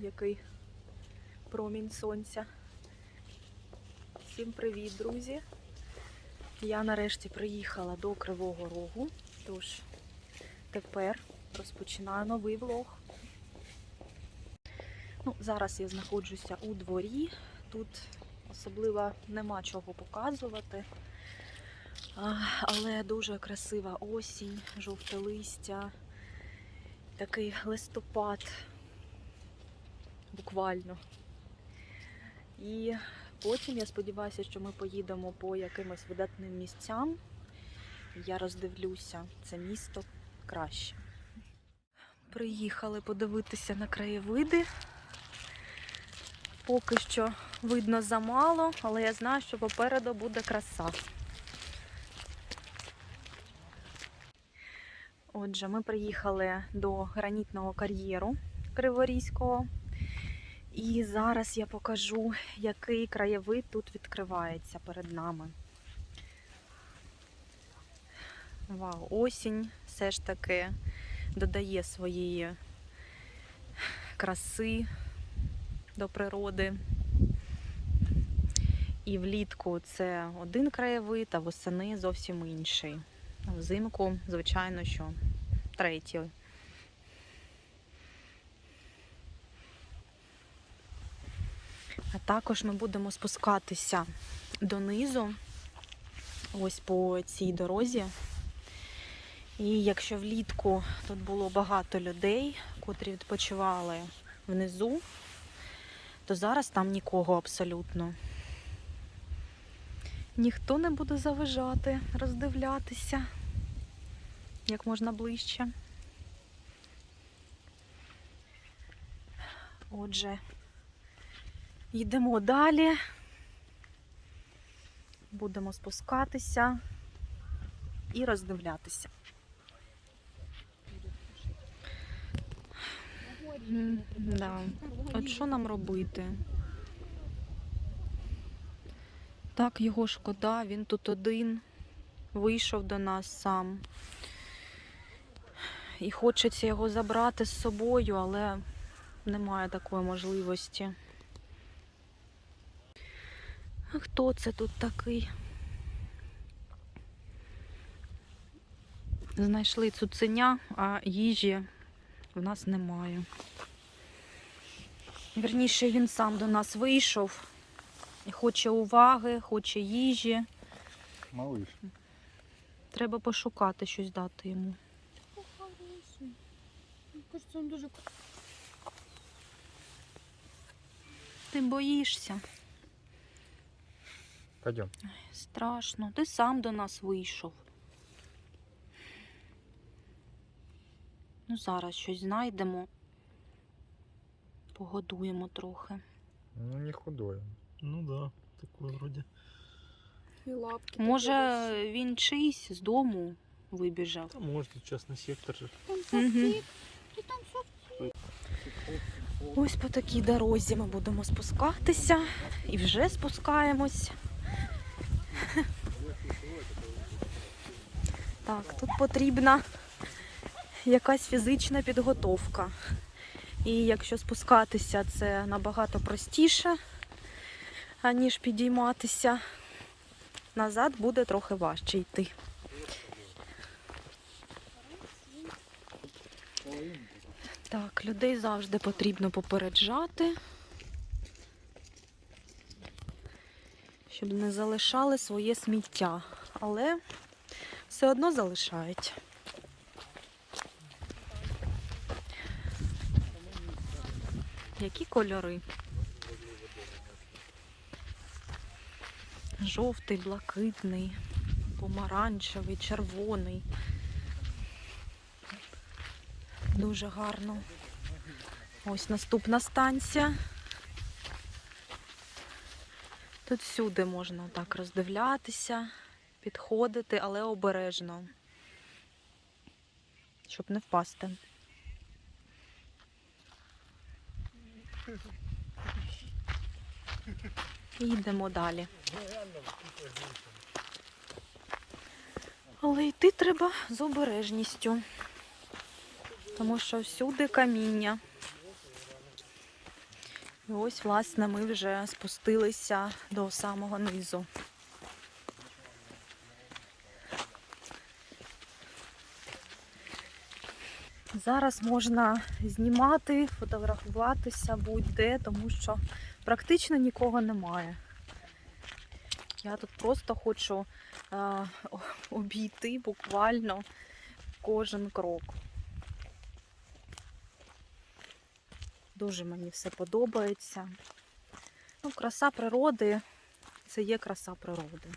який промінь сонця. Всім привіт, друзі! Я нарешті приїхала до Кривого Рогу, тож тепер розпочинаю новий влог. Ну, зараз я знаходжуся у дворі. Тут особливо нема чого показувати. Але дуже красива осінь, жовте листя, такий листопад буквально. І потім я сподіваюся, що ми поїдемо по якимось видатним місцям. Я роздивлюся це місто краще. Приїхали подивитися на краєвиди. Поки що видно замало, але я знаю, що попереду буде краса. Отже, ми приїхали до гранітного кар'єру Криворізького. І зараз я покажу, який краєвид тут відкривається перед нами. Вау, осінь все ж таки додає своєї краси до природи. І влітку це один краєвид, а восени зовсім інший. Взимку, звичайно, що третій. А також ми будемо спускатися донизу, ось по цій дорозі. І якщо влітку тут було багато людей, котрі відпочивали внизу, то зараз там нікого абсолютно. Ніхто не буде заважати, роздивлятися як можна ближче. Отже, йдемо далі. Будемо спускатися і роздивлятися. Да. От що нам робити? Так, його шкода, він тут один, вийшов до нас сам. І хочеться його забрати з собою, але немає такої можливості. А хто це тут такий? Знайшли цуценя, а їжі в нас немає. Вірніше, він сам до нас вийшов і хоче уваги, хоче їжі. Малыш. Треба пошукати щось дати йому. Ти боїшся? Пойдем. Страшно. Ти сам до нас вийшов. Ну, зараз щось знайдемо. Погодуємо трохи. Ну не худой. Ну да, такой вроде. і лапки. Може, він чийсь з дому вибіжав. Там может и частный сектор же. Там і там совсик. Ось по такій дорозі ми будемо спускатися і вже спускаємось. Так, тут потрібна якась фізична підготовка. І якщо спускатися, це набагато простіше, аніж підійматися. Назад буде трохи важче йти. Так, людей завжди потрібно попереджати, щоб не залишали своє сміття, але все одно залишають. Які кольори? Жовтий, блакитний, помаранчевий, червоний. Дуже гарно. Ось наступна станція. Тут всюди можна так роздивлятися, підходити, але обережно, щоб не впасти. І йдемо далі. Але йти треба з обережністю, тому що всюди каміння. І ось, власне, ми вже спустилися до самого низу. Зараз можна знімати, фотографуватися будь-де, тому що практично нікого немає. Я тут просто хочу е, обійти буквально кожен крок. Дуже мені все подобається. Ну, краса природи це є краса природи.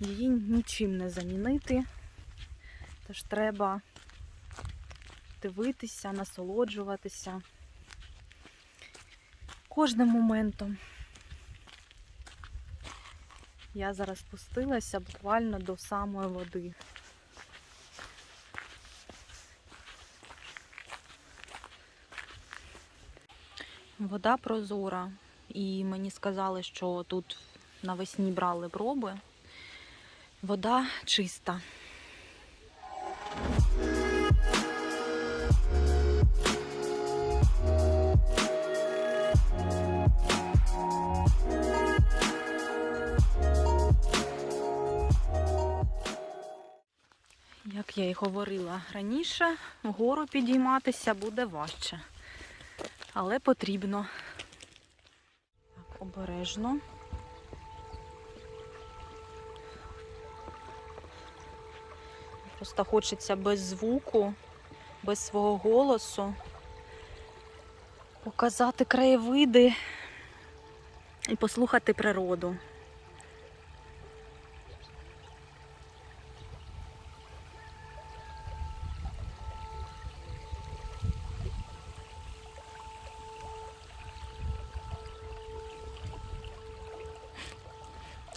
Її нічим не замінити. Тож треба дивитися, насолоджуватися кожним моментом. Я зараз спустилася буквально до самої води. Вода прозора, і мені сказали, що тут навесні брали проби. Вода чиста. Як я і говорила раніше, вгору підійматися буде важче. Але потрібно. Так, обережно. Просто хочеться без звуку, без свого голосу показати краєвиди і послухати природу.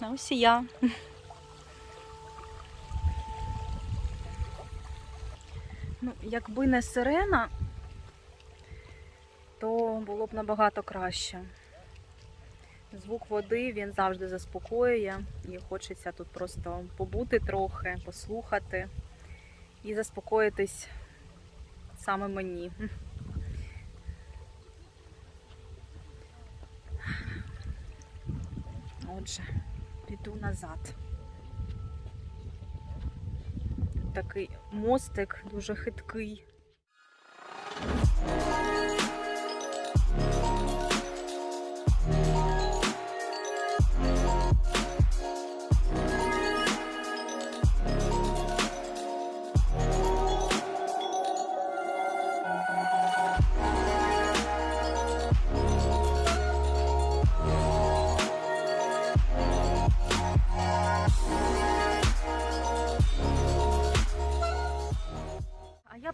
А ось і я. Ну, якби не сирена, то було б набагато краще. Звук води він завжди заспокоює і хочеться тут просто побути трохи, послухати і заспокоїтись саме мені. Отже, піду назад. Такий мостик дуже хиткий.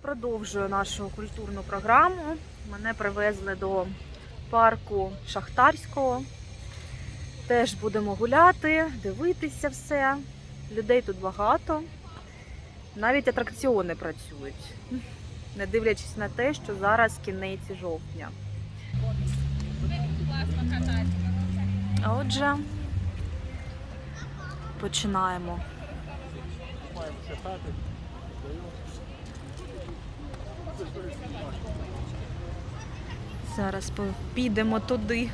Продовжую нашу культурну програму. Мене привезли до парку Шахтарського. Теж будемо гуляти, дивитися все. Людей тут багато. Навіть атракціони працюють, не дивлячись на те, що зараз кінець жовтня. Отже, починаємо. Зараз підемо туди.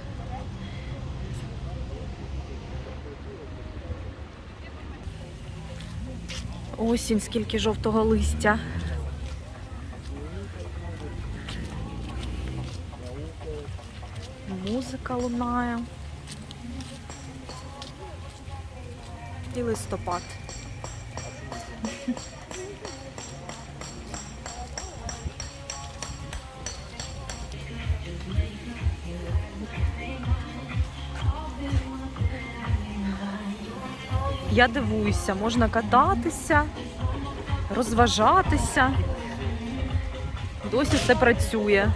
Осінь, скільки жовтого листя. Музика лунає. І листопад. Я дивуюся, можна кататися, розважатися. Досі все працює.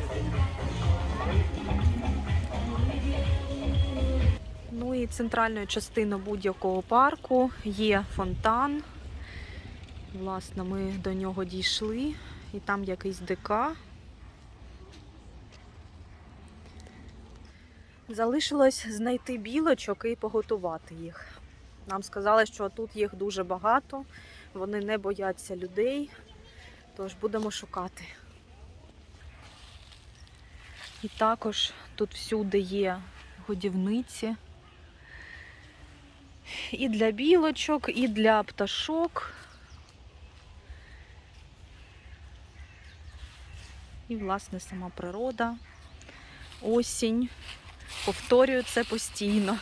Ну і центральною частиною будь-якого парку є фонтан. Власне, ми до нього дійшли, і там якийсь ДК. Залишилось знайти білочок і поготувати їх. Нам сказали, що тут їх дуже багато, вони не бояться людей, тож будемо шукати. І також тут всюди є годівниці. І для білочок, і для пташок. І, власне, сама природа, осінь. Повторюю це постійно.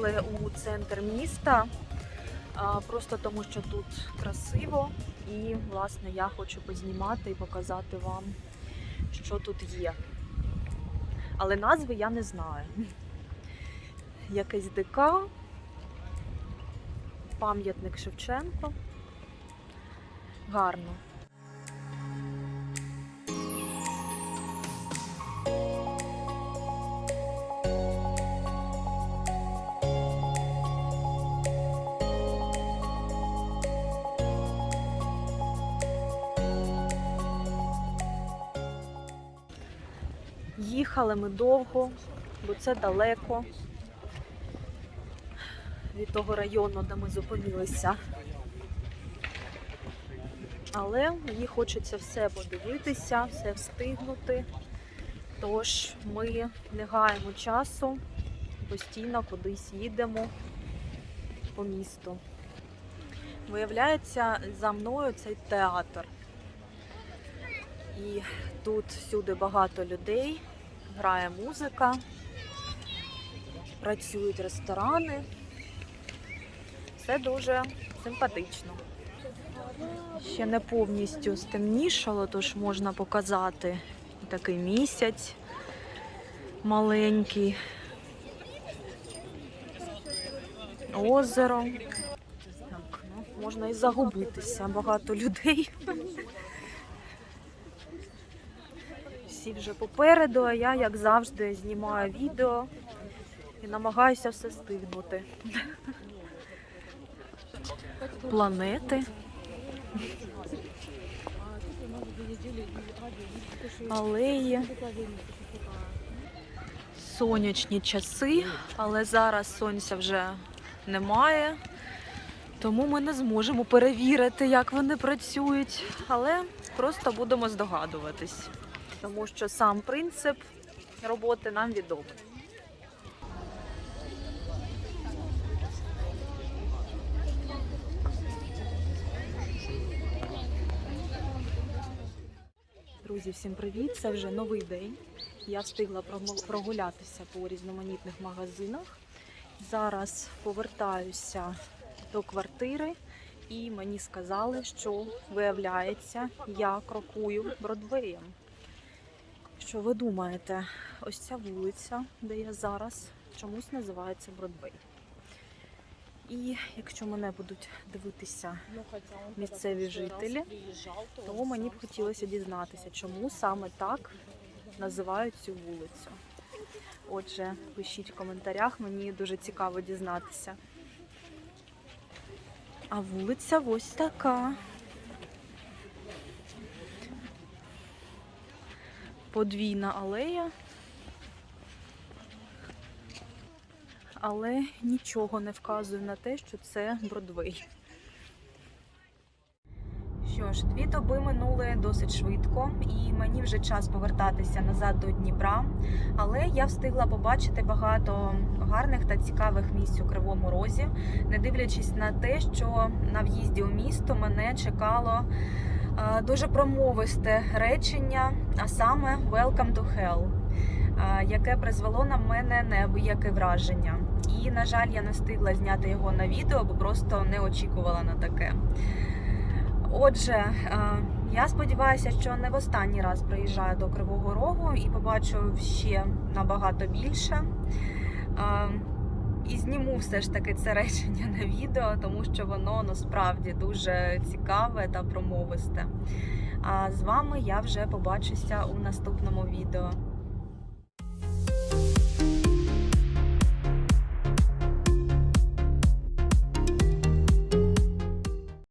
Привезли у центр міста. Просто тому, що тут красиво, і власне я хочу познімати і показати вам, що тут є. Але назви я не знаю. Якесь ДК, пам'ятник Шевченко. Гарно. Їхали ми довго, бо це далеко від того району, де ми зупинилися. Але мені хочеться все подивитися, все встигнути. Тож ми не гаємо часу, постійно кудись їдемо по місту. Виявляється, за мною цей театр. І тут всюди багато людей, грає музика, працюють ресторани. Все дуже симпатично. Ще не повністю стемнішало, тож можна показати такий місяць маленький. Озеро. Так, ну, можна і загубитися. Багато людей. Всі вже попереду, а я, як завжди, знімаю відео і намагаюся все стигнути. Планети. Алеї. Сонячні часи, але зараз сонця вже немає, тому ми не зможемо перевірити, як вони працюють, але просто будемо здогадуватись тому що сам принцип роботи нам відомий. Друзі, всім привіт! Це вже новий день. Я встигла прогулятися по різноманітних магазинах. Зараз повертаюся до квартири, і мені сказали, що виявляється, я крокую Бродвеєм. Що ви думаєте, ось ця вулиця, де я зараз, чомусь називається Бродвей. І якщо мене будуть дивитися місцеві жителі, то мені б хотілося дізнатися, чому саме так називають цю вулицю. Отже, пишіть в коментарях, мені дуже цікаво дізнатися. А вулиця ось така. Подвійна алея. Але нічого не вказує на те, що це Бродвей. Що ж, дві доби минули досить швидко, і мені вже час повертатися назад до Дніпра. Але я встигла побачити багато гарних та цікавих місць у Кривому Розі, не дивлячись на те, що на в'їзді у місто мене чекало дуже промовисте речення, а саме Welcome to Hell, яке призвело на мене неабияке враження. І, на жаль, я не встигла зняти його на відео, бо просто не очікувала на таке. Отже, я сподіваюся, що не в останній раз приїжджаю до Кривого Рогу і побачу ще набагато більше. І зніму все ж таки це речення на відео, тому що воно насправді дуже цікаве та промовисте. А з вами я вже побачуся у наступному відео.